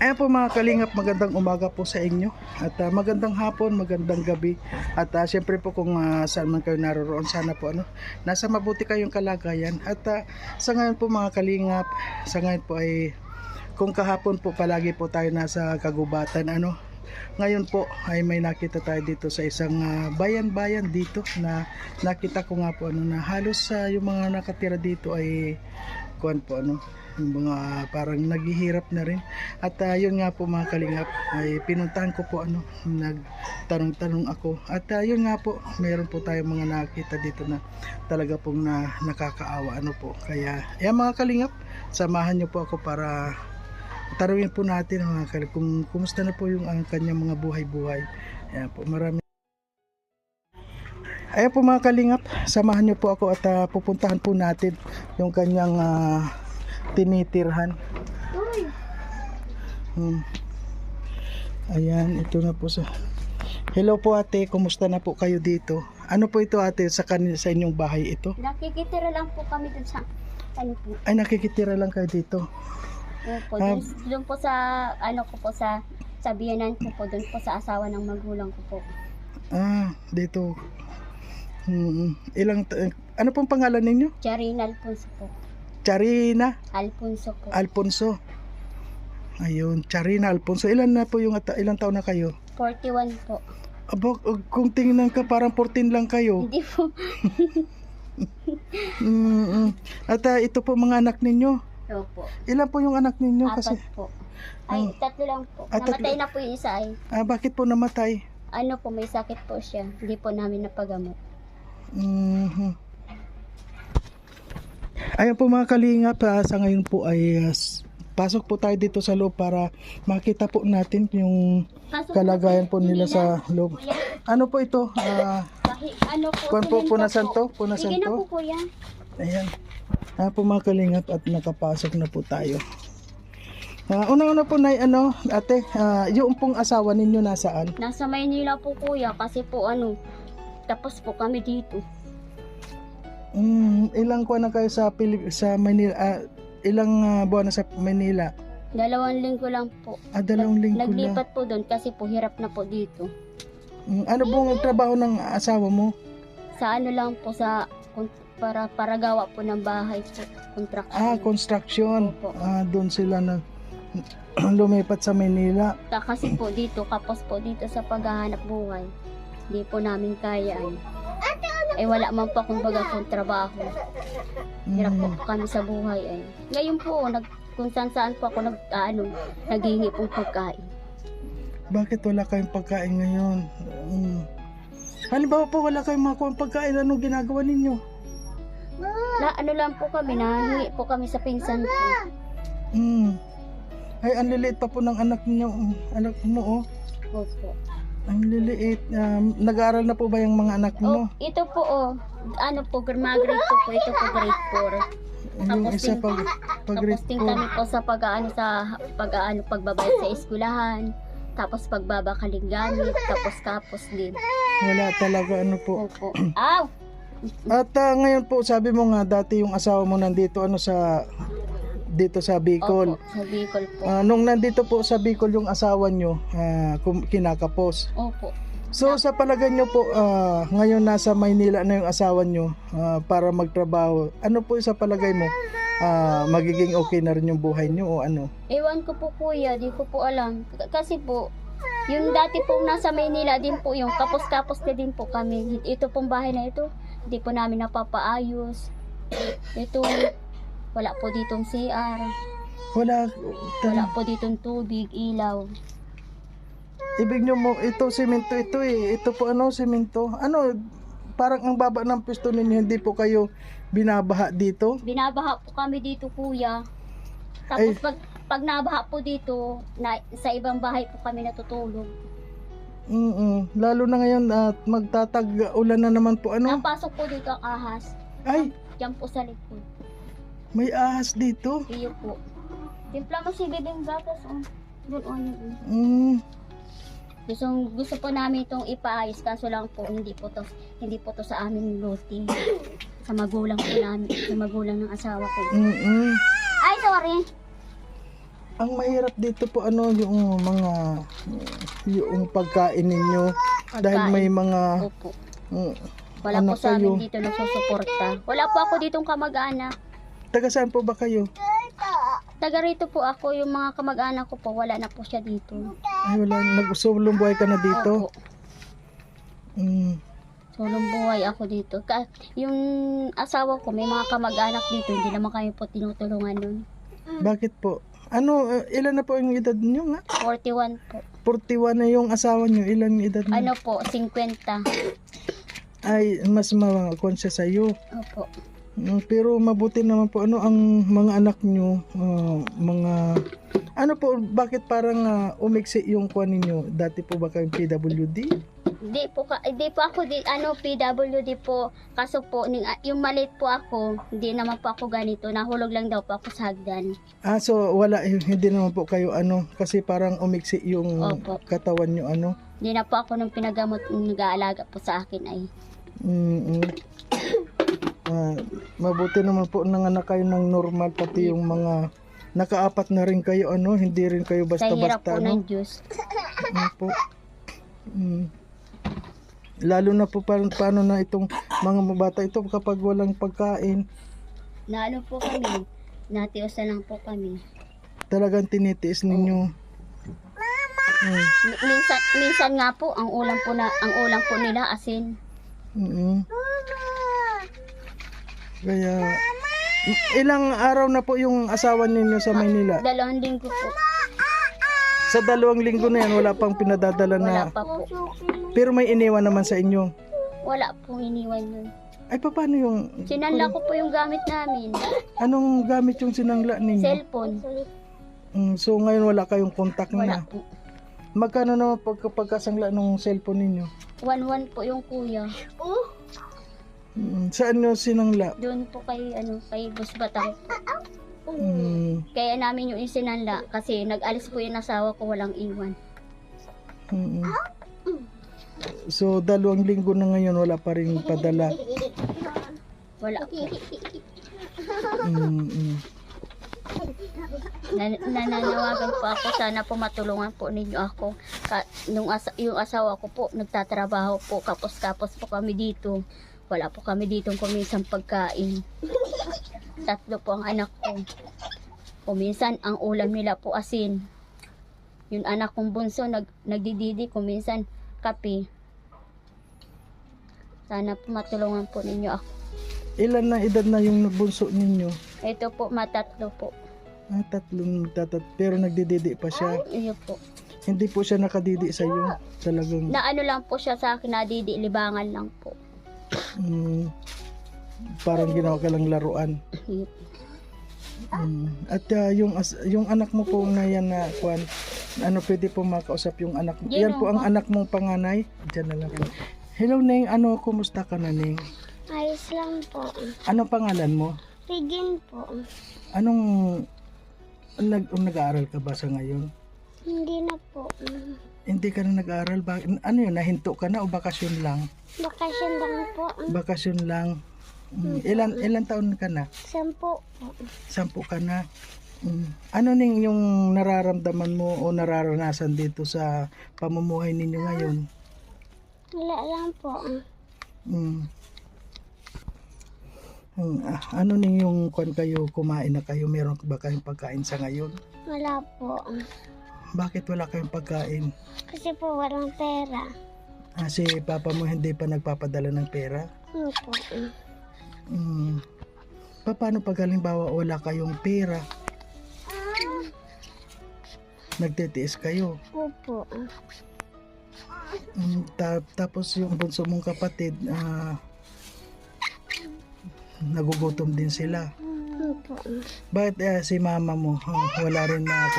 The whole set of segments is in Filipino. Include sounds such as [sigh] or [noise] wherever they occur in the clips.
Ayan po mga kalingap, magandang umaga po sa inyo. At ah, magandang hapon, magandang gabi. At ah, syempre po kung ah, saan man kayo naroroon, sana po ano, nasa mabuti kayong kalagayan. At ah, sa ngayon po mga kalingap, sa ngayon po ay kung kahapon po palagi po tayo nasa kagubatan ano. Ngayon po ay may nakita tayo dito sa isang bayan-bayan dito na nakita ko nga po ano na halos sa yung mga nakatira dito ay kuan po ano yung mga parang naghihirap na rin. At ah, yun nga po mga kalingap ay pinuntahan ko po ano nagtanong-tanong ako. At ah, yun nga po meron po tayong mga nakita dito na talaga pong na, nakakaawa ano po. Kaya yan mga kalingap samahan niyo po ako para tarungin po natin mga kalingap kung kumusta na po yung ang kanyang mga buhay-buhay. Ayan po marami. Ayan po mga kalingap, samahan niyo po ako at ah, pupuntahan po natin yung kanyang ah, tinitirhan. Hmm. Ayan, ito na po sa... Hello po ate, kumusta na po kayo dito? Ano po ito ate sa, kan sa inyong bahay ito? Nakikitira lang po kami dun sa ano po. Ay nakikitira lang kayo dito. Opo, Ah. dun, dun po sa ano ko po sa sa biyanan ko po dun po sa asawa ng magulang ko po. Ah, dito. Hmm, ilang ta- ano pong pangalan ninyo? Charina Alfonso po. Charina Alfonso po. Alfonso. Ayun, Charina Alfonso. Ilan na po yung ata- ilang taon na kayo? 41 po. Aba, kung tingnan ka parang 14 lang kayo. Hindi po. [laughs] Mm, At ah, ito po mga anak ninyo. Opo. Ilan po yung anak ninyo Apat kasi po. Ay, tatlo lang po. Ah, tatlo. Namatay na po yung isa ay. ah, bakit po namatay? Ano po, may sakit po siya. Hindi po namin napagamot. Mhm. Ayan po mga kalingap, ah, sa ngayon po ay ah, s- pasok po tayo dito sa loob para makita po natin yung Kaso kalagayan po nila sa loob. Kuya, Ano po ito? Ah, kahit ano po. kuwan po, punasan to? Punasan Sige na to? po kuya. Ayan. Ayan po mga kalingap at nakapasok na po tayo. Ah, una-una po na ano, ate, ah, yung pong asawa ninyo nasaan? Nasa Maynila po kuya kasi po ano, tapos po kami dito. Mm, ilang kuwan na kayo sa Pilip sa Manila? ah, ilang ah, buwan na sa Manila? Dalawang linggo lang po. Ah, dalawang linggo lang. Naglipat po doon kasi po hirap na po dito. Mm, ano pong trabaho ng asawa mo? Sa ano lang po sa kun- para para gawa po ng bahay po, contraction. Ah, construction. Opo. Ah, doon sila na [clears throat] lumipat sa Manila. Ta- kasi po dito, kapos po dito sa paghahanap buhay. Hindi po namin kaya ay. Eh wala man po akong baga kong trabaho. Hirap po Mm, kami sa buhay ay. Ngayon po, nag, kung saan saan po ako nag, ah, ano, naghihingi pong pagkain. bakit wala kayong pagkain ngayon? Mm. Halimbawa po wala kayong makuha pagkain, anong ginagawa ninyo? Na, ano lang po kami, nahingi po kami sa pinsan ko. Mm. Ay, ang liliit pa po ng anak niyo, mm, anak mo oh. Opo. Ang liliit. Um, nag-aaral na po ba yung mga anak Oh, mo? ito po oh. Ano po, mga grade po po. Ito po grade 4. yung tapos isa din- pag pag Tapos din kami po sa pag-ano sa pag-ano pagbabayad sa eskwelahan. Tapos pagbabakaling gamit, tapos kapos din. wala talaga ano po. Opo. Aw! At ah, ngayon po sabi mo nga dati yung asawa mo nandito ano sa dito sa Bicol. Opo, sa Bicol po. Ah, nung nandito po sa Bicol yung asawa nyo, ah, kum- kinakapos. Opo. So sa palagay nyo po, ah, ngayon nasa Maynila na yung asawa nyo ah, para magtrabaho. Ano po sa palagay mo? Ah, magiging okay na rin yung buhay nyo o ano? Ewan ko po kuya, di ko po alam. K- Kasi po, yung dati po nasa Maynila din po yung kapos-kapos na din po kami. Ito pong bahay na ito, hindi po namin napapaayos. Ito, wala po ditong CR, Wala. wala po ditong tubig, ilaw. Ibig nyo mo, ito simento ito eh. Ito po ano, simento. Ano, parang ang baba ng pisto ninyo, hindi po kayo binabaha dito? Binabaha po kami dito kuya. Ay. Tapos pag, pag nabaha po dito, na, sa ibang bahay po kami natutulog. Mm Lalo na ngayon at magtatag ulan na naman po ano. Napasok po dito ang ahas. Ay, Diyan po sa likod. May ahas dito. Iyo po. Timpla mo si Bibing Gatas. Oh. Doon o yun. oh. Mm. Gusto, gusto po namin itong ipaayos kaso lang po hindi po to hindi po to sa aming luti. [coughs] Sa magulang po namin, sa magulang ng asawa ko. Mm-mm. Ay, sorry. ang mahirap dito po ano yung mga yung pagkain ninyo dahil may mga Opo. mm, Wala Ano po sa kayo? amin dito nagsusuporta. Wala po ako ditong kamag-anak. Taga saan po ba kayo? Taga rito po ako, yung mga kamag-anak ko po, wala na po siya dito. Ay wala, nagsulong buhay ka na dito. Opo. Mm, Sulong buhay ako dito. Ka yung asawa ko, may mga kamag-anak dito, hindi naman kami po tinutulungan nun. bakit po? Ano, uh, ilan na po yung edad niyo nga? 41 po. 41 na yung asawa niyo, ilan yung edad niyo? Ano po, 50. Ay, mas makakon siya sa iyo. Opo. Mm, Pero mabuti naman po ano ang mga anak nyo, ah, mga ano po bakit parang ah, umiksi yung kuan ninyo? Dati po ba kayong PWD? Di po ka, di po ako di ano PWD po kaso po ning, yung malit po ako, hindi naman po ako ganito, nahulog lang daw po ako sa hagdan. Ah, so wala hindi naman po kayo ano kasi parang umiksi yung Opo. katawan nyo ano. Hindi na po ako nung pinagamot nag-aalaga po sa akin ay. Mm. Mabuti naman po nanganak kayo ng normal pati yung mga nakaapat na rin kayo ano, hindi rin kayo basta-basta ano. Diyos. Ano po? Mm. Lalo na po pa, paano na itong mga bata ito kapag walang pagkain, Na ano po kami, natiusan lang po kami. talagang tinitiis ninyo. Mm. Mi- Minsan, minsan nga po, ang ulam po na, ang ulam po nila asin. Mm. Kaya ilang araw na po yung asawa ninyo sa Maynila? Dalawang linggo po, Sa dalawang linggo na yan wala pang pinadadala wala na pa po. pero may iniwan naman sa inyo. Wala pong iniwan yun. Ay paano yung Sinanla ko po yung gamit namin. anong gamit yung sinangla ninyo? Cellphone. Mm, so ngayon wala kayong contact Wala na. po. Magkano naman pagka pagkasangla ng cellphone ninyo? One-one po yung kuya. Mm, saan nyo sinangla? Doon po kay, ano, kay Bus Batang. Mm, Kaya namin yung isinanla kasi nag-alis po yung asawa ko walang iwan. mm, So dalawang linggo na ngayon wala pa rin padala. Wala po. Mm, mm. Nan- nananawagan po ako sana po matulungan po ninyo ako. Ka- nung asa- yung asawa ko po nagtatrabaho po kapos-kapos po kami dito. Wala po kami dito kuminsan pagkain. Tatlo po ang anak ko. Kuminsan ang ulam nila po asin. Yung anak kong bunso nag nagdididi kuminsan kape. Sana po matulungan po ninyo ako. Ilan na edad na yung bunso ninyo? Ito po matatlo po. Ah, tatlong tatat pero nagdididi pa siya. Iyo po. Hindi po siya nakadidi sa iyo. Talagang Na ano lang po siya sa akin, nadidi, libangan lang po. Mm, parang ginawa ka lang laruan. Mm. At ah, yung as- yung anak mo po na yan na kwan, ano pwede po makausap yung anak mo. Yan po ang anak mong panganay. Diyan na lang po. Hello Neng, ano kumusta ka na Neng? Ayos lang po. Anong pangalan mo? Begin po. Anong nag nag-aaral ka ba sa ngayon? Hindi na po. Hindi ka na nag-aaral ba? Ano yun, nahinto ka na o bakasyon lang? Bakasyon lang po. Bakasyon lang. Mm, ilan ilan taon ka na? Sampo po. Sampu ka na. Mm. Ano ning yung nararamdaman mo o nararanasan dito sa pamumuhay ninyo ngayon? Wala lang po. Mm. Mm, ah, ano ning yung kwan kayo kumain na kayo meron ba kayong pagkain sa ngayon? Wala po. Bakit wala kayong pagkain? Kasi po walang pera. Ah, si papa mo hindi pa nagpapadala ng pera? Ano po? Mm. Pa- Paano pag halimbawa wala kayong pera? Nagtitiis kayo. Opo. Mm, ta- tapos yung bunso mong kapatid, ah, nagugutom din sila. Opo. Bakit eh, si mama mo ah, wala rin na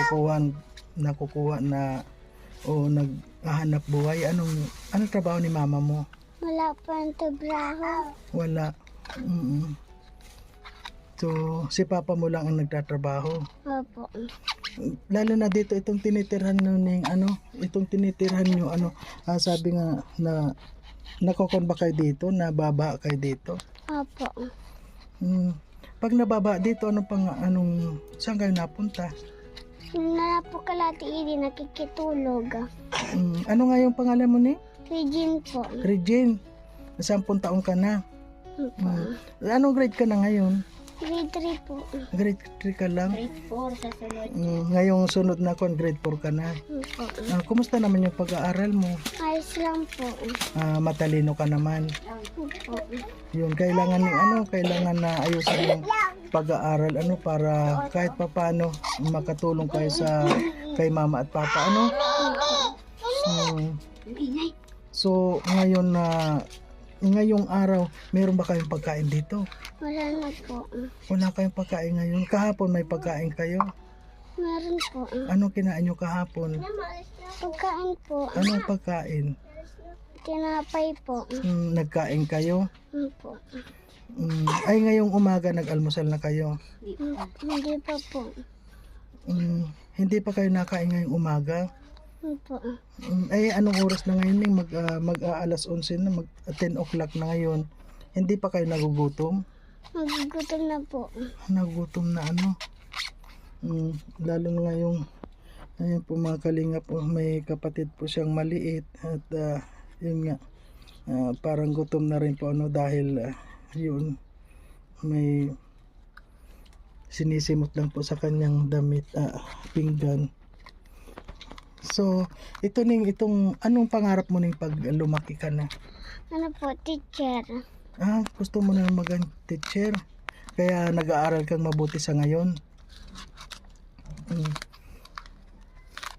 nakukuha na o naghahanap buhay? Anong, anong trabaho ni mama mo? Wala po ang trabaho. Wala. Mm So, si papa mo lang ang nagtatrabaho. Opo. Lalo na dito itong tinitirhan nyo ning ano, itong tinitirhan nyo ano, ah, sabi nga na nakokon ba kayo dito, nababa kayo dito? Opo. Hmm. Pag nababa dito, ano pang anong saan kayo napunta? Na po kalati ini nakikitulog. Mm, ano nga yung pangalan mo ni? Regine po. Regine. Sampung taon ka na. Mm. Anong grade ka na ngayon? Grade 3 po. Grade 3 ka lang. Grade 4 sa sunod. Mm, ngayong sunod na kon grade 4 ka na. Opo. Ah, kumusta naman yung pag-aaral mo? Ayos lang po. Ah, matalino ka naman. Opo. Yun, kailangan ni ano, kailangan na ayusin yung pag-aaral ano para kahit papaano makatulong kayo sa kay mama at papa ano. Hmm. Ingay. So, ngayon na ngayong araw, meron ba kayong pagkain dito? Wala na po. Wala kayong pagkain ngayon. Kahapon may pagkain kayo. Meron po. Ano kinain nyo kahapon? Pagkain po. Anong pagkain? Tinapay po. Hmm, nagkain kayo? Opo. Hmm, ay ngayong umaga nag-almusal na kayo. Hindi pa po. Hmm, hindi pa kayo nakain ngayong umaga? Opo. Mm, ay anong oras na ngayon Ning? mag ah, mag ah, alas 11 na mag ah, 10 o'clock na ngayon hindi pa kayo nagugutom Magugutom na po. nagugutom na ano mm, lalo na ngayong ayun po mga kalinga po may kapatid po siyang maliit at ah, yun nga ah, parang gutom na rin po ano dahil ah, yun may sinisimot lang po sa kanyang damit ah, pinggan So, ito ning itong anong pangarap mo ning pag lumaki ka na? Ano po, teacher? Ah, gusto mo na maging teacher. Kaya nag-aaral kang mabuti sa ngayon. Mm.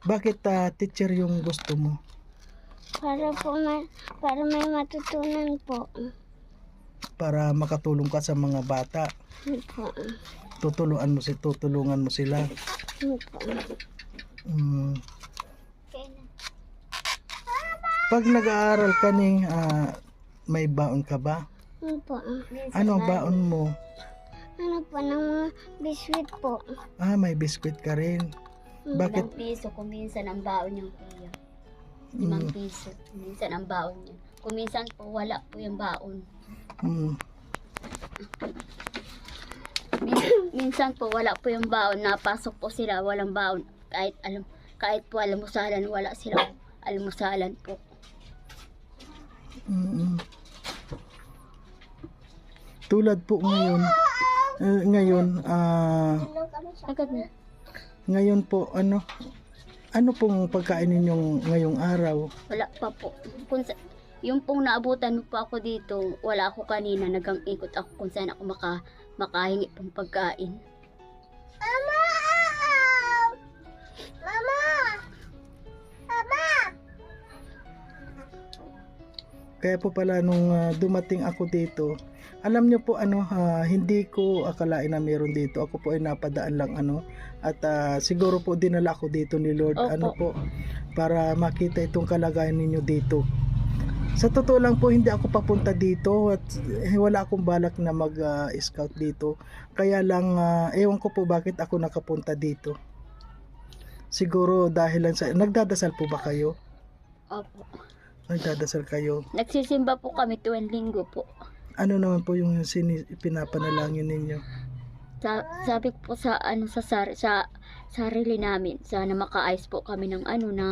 Bakit ah, teacher yung gusto mo? Para po may, para may matutunan po. Para makatulong ka sa mga bata. Opo. Tutulungan mo si tutulungan mo sila. Opo. Mm. Pag nag-aaral ka ning ah, may baon ka ba? Opo. Ano ang baon mo? Ano po, ng mga biscuit po. Ah, may biskwit ka rin. Bakit? Ilang piso kung minsan ang baon yung kuya. Limang Mm. piso. Minsan ang baon niya. Kung minsan po wala po yung baon. Mm. Min- minsan po wala po yung baon. Napasok po sila walang baon. Kahit alam kahit po almusalan wala sila almusalan po. Mm. Tulad po ngayon, eh, ngayon, ah, Agad na. ngayon po, ano, ano pong pagkain ninyong ngayong araw? Wala pa po. Kung sa, yung pong naabutan po ako dito, wala ako kanina. Nagang ikot ako kung saan ako maka, makahingi pong pagkain. Kaya po pala nung ah, dumating ako dito, alam niyo po ano, ah, hindi ko akalain na meron dito. Ako po ay napadaan lang ano. At ah, siguro po dinala ako dito ni Lord Opo. ano po para makita itong kalagayan ninyo dito. Sa totoo lang po hindi ako papunta dito at eh, wala akong balak na mag-scout dito. Kaya lang ah, ewan ko po bakit ako nakapunta dito. Siguro dahil lang sa nagdadasal po ba kayo? Opo. Nagdadasal kayo. Nagsisimba po kami tuwing linggo po. ano naman po yung sini- pinapanalangin ninyo? Sa, sabi ko po sa ano sa sar, sa sarili namin sana makaayos po kami ng ano na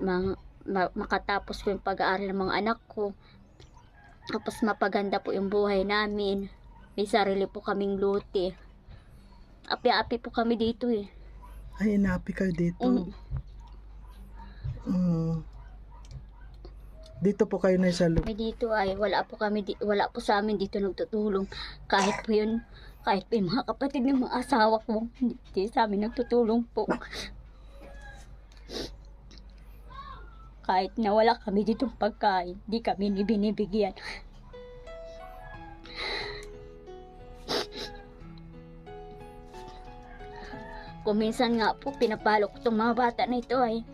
mga ma- makatapos ko yung pag-aaral ng mga anak ko. Tapos mapaganda po yung buhay namin. May sarili po kaming luti. Api-api po kami dito eh. Ay, inapi kayo dito. Mm. Mm. Dito po kayo na sa Kami dito ay wala po kami di, wala po sa amin dito nagtutulong. Kahit po yun kahit po yung mga kapatid ng mga asawa ko hindi, sa amin nagtutulong po. Kahit na wala kami ditong pagkain, di kami ni binibigyan. Kung minsan nga po, pinapalo ko itong mga bata na ito ay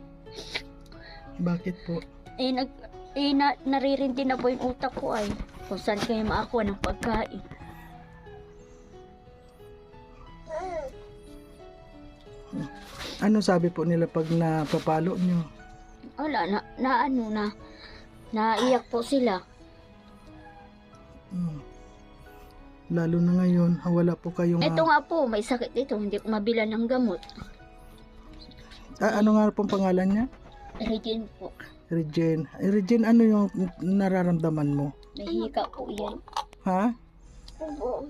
Bakit po? eh, nag, eh na, naririndi na po yung utak ko ay kung saan kayo makakuha ng pagkain. Ano sabi po nila pag napapalo nyo? Wala, na, na ano na, naiyak po sila. Mm. Lalo na ngayon, ah, wala po kayong... ah, Ito nga po, may sakit dito, hindi ko mabilan ng gamot. Ah, ano nga pong pangalan niya? Regine po. Regen. Eh, Regen, ano yung nararamdaman mo? Nahihika po yan. Ha? Opo.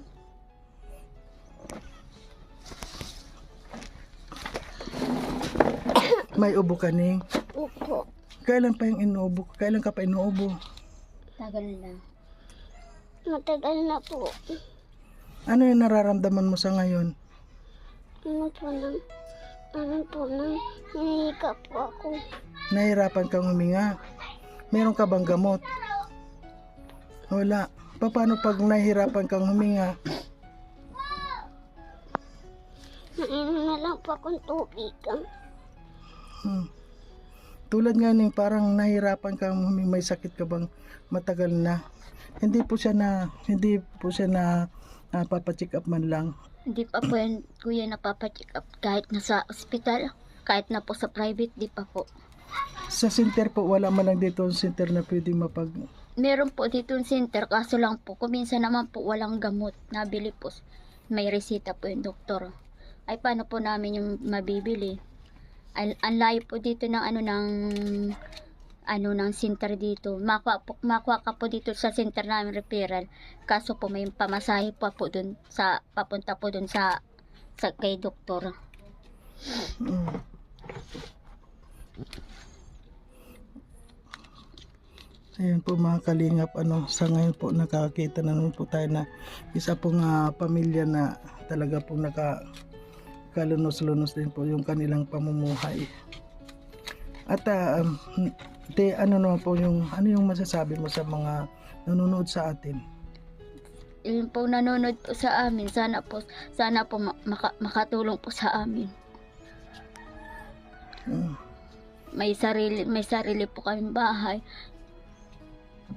May ubo ka ning. Opo. Kailan pa yung inuubo? Kailan ka pa inuubo? Tagal na. Matagal na po. Ano yung nararamdaman mo sa ngayon? Ano po nang, ano po nang, nahihika po ako. Nahirapan kang huminga. Meron ka bang gamot? Wala. Paano pag nahihirapan kang huminga? Nainom na lang po akong tubig. Hmm. Tulad nga ning parang nahirapan kang huminga, may sakit ka bang matagal na? Hindi po siya na hindi po siya na papacheck up man lang. Hindi pa po yan, kuya, napapacheck up. Kahit nasa ospital, kahit na po sa private, di pa po. Sa center po wala man lang dito ang center na pwedeng mapag Meron po dito yung center, kaso lang po, kuminsan naman po walang gamot. Nabili po, may resita po yung doktor. Ay, paano po namin yung mabibili? Ang layo po dito ng ano ng ano ng center dito. Makuha, po, makuha ka po dito sa center namin referral. Kaso po may pamasahe pa po dun sa papunta po dun sa sa kay doktor. Mm. Ayan po mga kalingap, ano, sa ngayon po nakakita na naman po tayo na isa pong ah, pamilya na talaga po naka kalunos-lunos din po yung kanilang pamumuhay. At um, te, ano naman po yung ano yung masasabi mo sa mga nanonood sa atin? Yun po nanonood po sa amin. Sana po sana po ma- maka- makatulong po sa amin. Mm. may sarili may sarili po kaming bahay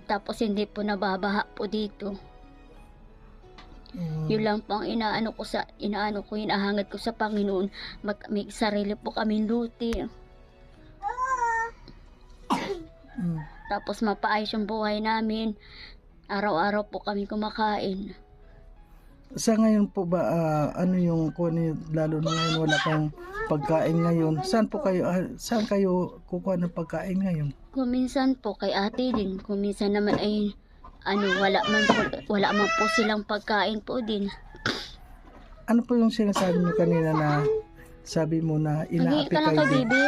tapos hindi po nababaha po dito Mm. yun lang po ang inaano ko sa inaano ko hinahangad ko sa Panginoon mag, may sarili po kaming luti Mm. tapos mapaayos yung buhay namin araw-araw po kami kumakain Sa ngayon po ba, ah, ano yung, yung- lalo na ngayon wala kang pagkain ngayon, saan po kayo, ah, saan kayo kukuha ng pagkain ngayon? Kuminsan po kay ate din kuminsan naman ay ano wala man po, wala man po silang pagkain po din Ano po yung sinasabi mo kanina na sabi mo na inaapi kayo kay dito, baby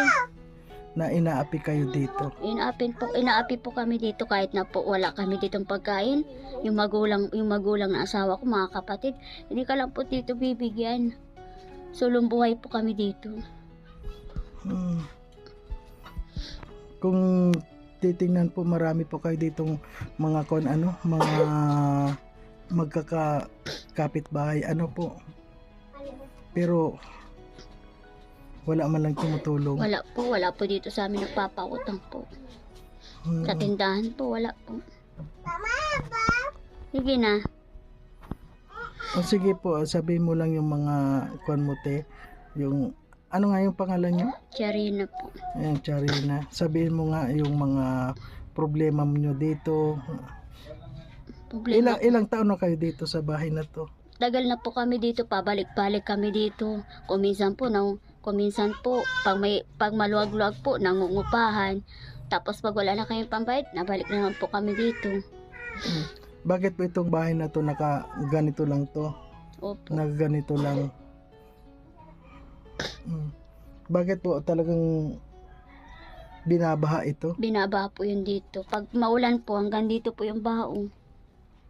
na inaapi kayo dito? Inaapin po, inaapi po kami dito kahit na po wala kami ditong pagkain. Yung magulang, yung magulang na asawa ko, mga kapatid, hindi ka lang po dito bibigyan. Sulong buhay po kami dito. Hmm. Kung titingnan po marami po kayo ditong mga kon ano, mga magkakapit bahay ano po. Pero wala man lang tumutulong. Wala po, wala po dito sa amin nagpapautang po. Hmm. Sa tindahan po, wala po. Sige na. O sige po, sabihin mo lang yung mga kwan mo te, yung ano nga yung pangalan niyo? Charina po. Ayan, Charina. Sabihin mo nga yung mga problema mo dito. Problema. Ilang ilang taon na kayo dito sa bahay na to? Tagal na po kami dito, pabalik-balik kami dito. Kuminsan po, nang, kuminsan po, pag, may, pag maluwag-luwag po, nangungupahan. Tapos pag wala na kayong pambayad, nabalik naman po kami dito. Bakit po itong bahay na to naka ganito lang to? Opo. Na ganito lang. Bakit po talagang binabaha ito? Binaba po yun dito. Pag maulan po, hanggang dito po yung baong.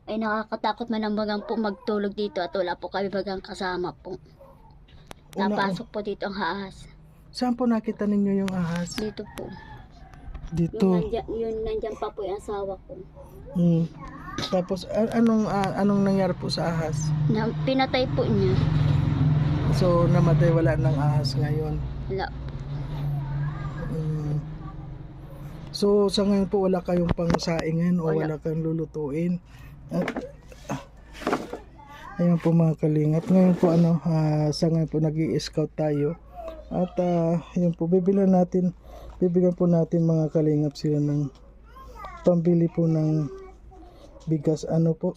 Ay nakakatakot man ang bagang po magtulog dito at wala po kami bagang kasama po. Una- Napasok po dito ang haas. Saan po nakita ninyo yung ahas? Dito po. Dito. Yung nandyan, yun, nandyan pa po yung asawa ko. Mm. Tapos anong anong nangyari po sa ahas? Na, pinatay po niya. So namatay wala ng ahas ngayon. Wala. Mm. So sa ngayon po wala kayong pangsaingin o Wala. wala kang lulutuin. At ah, ayun po mga kalingap. Ngayon po ano, ah, sa ngayon po nag scout tayo. At ah, yun po bibilan natin, bibigyan po natin mga kalingap sila ng pambili po ng bigas ano po.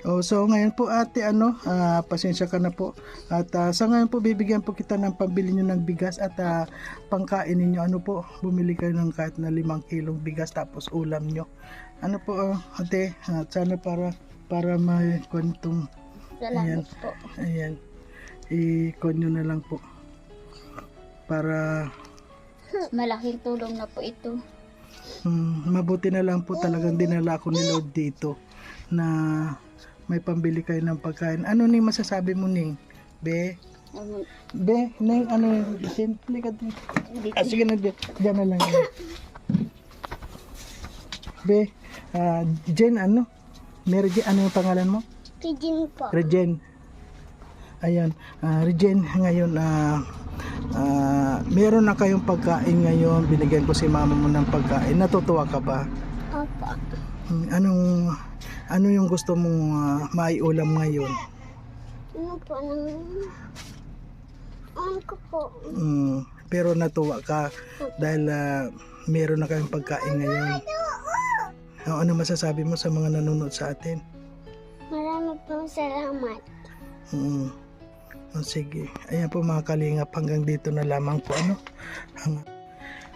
Oh, so ngayon po ate ano, ah, pasensya ka na po. At ah, sa ngayon po bibigyan po kita ng pambili nyo ng bigas at ah, pangkain ninyo ano po, bumili kayo ng kahit na limang kilong bigas tapos ulam nyo. Ano po ah, ate, at sana para para may kwentong Salamat po. ayan. I-con nyo na lang po. Para [laughs] Malaking tulong na po ito. mm, mabuti na lang po talagang dinala ako ni Lord dito na may pambili kayo ng pagkain. Ano ni masasabi mo ning? Be, Um, Be, Neng, ano, simple ka din. Ah, sige na, dyan, dyan na lang. Be, ah, Jen, ano? Mary Jen, ano yung pangalan mo? Kijin po. Regen. Ayan, ah, Regen, ngayon, ah, ah, meron na kayong pagkain ngayon. Binigyan ko si mama mo ng pagkain. Natutuwa ka ba? Opo. Hmm, Anong, ano yung gusto mong ah, maiulam ngayon? Ano po nang... Ano ko po? Mm, pero natuwa ka dahil ah, meron na kayong pagkain ngayon. O, ano masasabi mo sa mga nanonood sa atin? Marami pong salamat. Mm. O, sige. Ayan po mga kalingap. Hanggang dito na lamang po. Ano? Hang-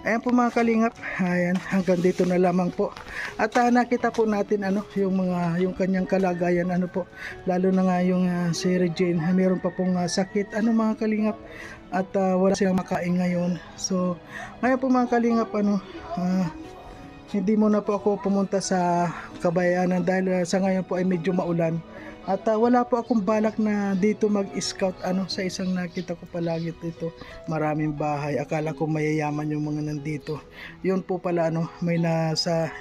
Ayan po mga kalingap. Ayan. Hanggang dito na lamang po. At ah, nakita po natin ano, yung mga yung kanyang kalagayan ano po. Lalo na nga yung ah, si Regine. Meron pa pong ah, sakit. Ano mga kalingap? At ah, wala silang makain ngayon. So, ngayon po mga kalingap ano, ah, hindi mo na po ako pumunta sa kabayanan dahil ah, sa ngayon po ay medyo maulan. At ah, wala po akong balak na dito mag-scout ano sa isang nakita ko palagi dito. Maraming bahay. Akala ko mayayaman yung mga nandito. Yun po pala ano, may nasa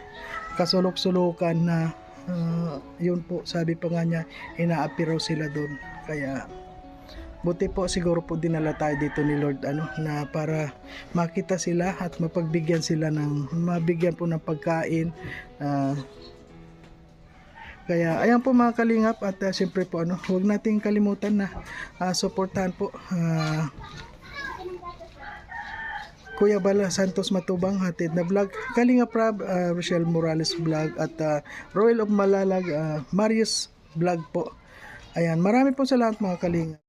kasulok-sulukan na ah, yun po sabi pa nga niya inaapiraw sila doon. Kaya buti po siguro po dinala tayo dito ni Lord ano na para makita sila at mapagbigyan sila ng mabigyan po ng pagkain ah, kaya ayan po mga kalingap at uh, siyempre po ano, huwag nating kalimutan na ah, suportahan po ah, Kuya Bala Santos Matubang hatid na vlog, Kalinga Prab, ah, Rochelle Morales vlog at ah, Royal of Malalag, ah, Marius vlog po. Ayan, marami po salamat mga kalingap.